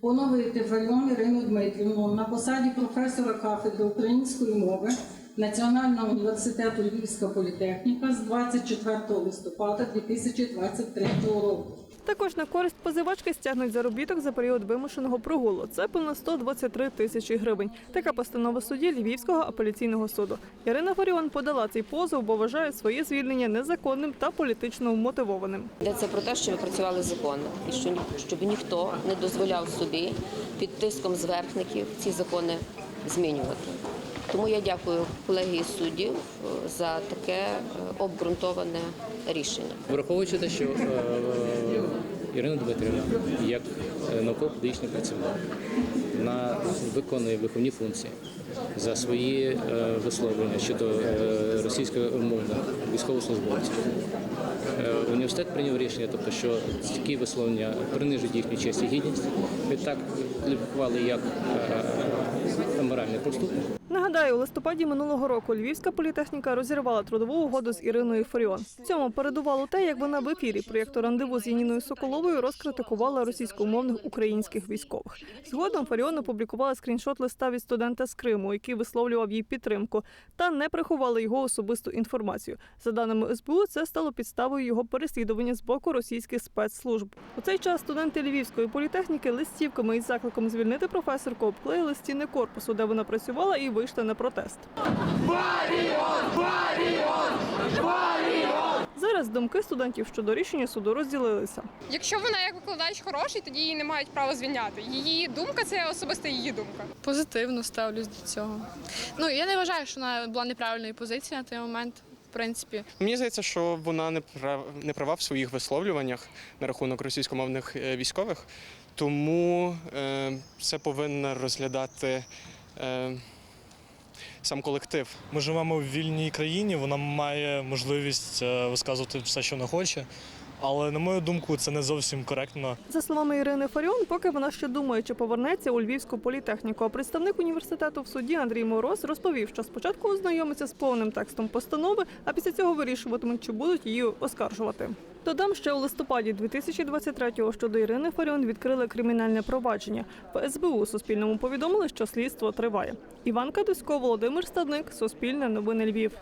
Поновити Фаріон Ірину Дмитрівну на посаді професора кафедри української мови Національного університету Львівська політехніка з 24 листопада 2023 року. Також на користь позивачки стягнуть заробіток за період вимушеного прогулу. Це понад 123 тисячі гривень. Така постанова судді Львівського апеляційного суду. Ірина Фаріон подала цей позов, бо вважає своє звільнення незаконним та політично вмотивованим. Йдеться про те, що ви працювали законно і що щоб ніхто не дозволяв собі під тиском зверхників ці закони змінювати. Тому я дякую колегії суддів е, за таке е, обґрунтоване рішення. Враховуючи те, що е, Ірина Дмитрівна, як науково-педагогічний працівник, вона виконує виховні функції за свої висловлення щодо російськомовних військовослужбовців. Університет прийняв рішення, тобто, що такі висловлення принижують їхню честь і гідність. Відтак кваліфікували як аморальний проступок. Нагадаю, у листопаді минулого року Львівська політехніка розірвала трудову угоду з Іриною Фаріон. Цьому передувало те, як вона в ефірі проєкту рандеву з Яніною Соколовою розкритикувала російськомовних українських військових. Згодом Фаріон опублікувала скріншот листа від студента з Криму, який висловлював їй підтримку, та не приховала його особисту інформацію. За даними СБУ, це стало підставою його переслідування з боку російських спецслужб. У цей час студенти Львівської політехніки листівками із закликом звільнити професорку обклеїли стіни корпусу, де вона працювала, і вийшли на протест. Зараз думки студентів щодо рішення суду розділилися. Якщо вона як викладач хороший, тоді її не мають права звільняти. Її думка це особиста її думка. позитивно ставлюсь до цього. Ну я не вважаю, що вона була неправильною позицією на той момент. В принципі, Мені здається, що вона не прав не права в своїх висловлюваннях на рахунок російськомовних е, військових, тому е, це повинен розглядати е, сам колектив. Ми живемо в вільній країні, вона має можливість е, висказувати все, що вона хоче. Але на мою думку, це не зовсім коректно. За словами Ірини Фаріон, поки вона ще думає, чи повернеться у Львівську політехніку. А представник університету в суді Андрій Мороз розповів, що спочатку ознайомиться з повним текстом постанови, а після цього вирішуватимуть, чи будуть її оскаржувати. Додам, ще у листопаді 2023-го щодо Ірини Фаріон відкрили кримінальне провадження. В СБУ Суспільному повідомили, що слідство триває. Іван Кадусько, Володимир Стадник, Суспільне новини Львів.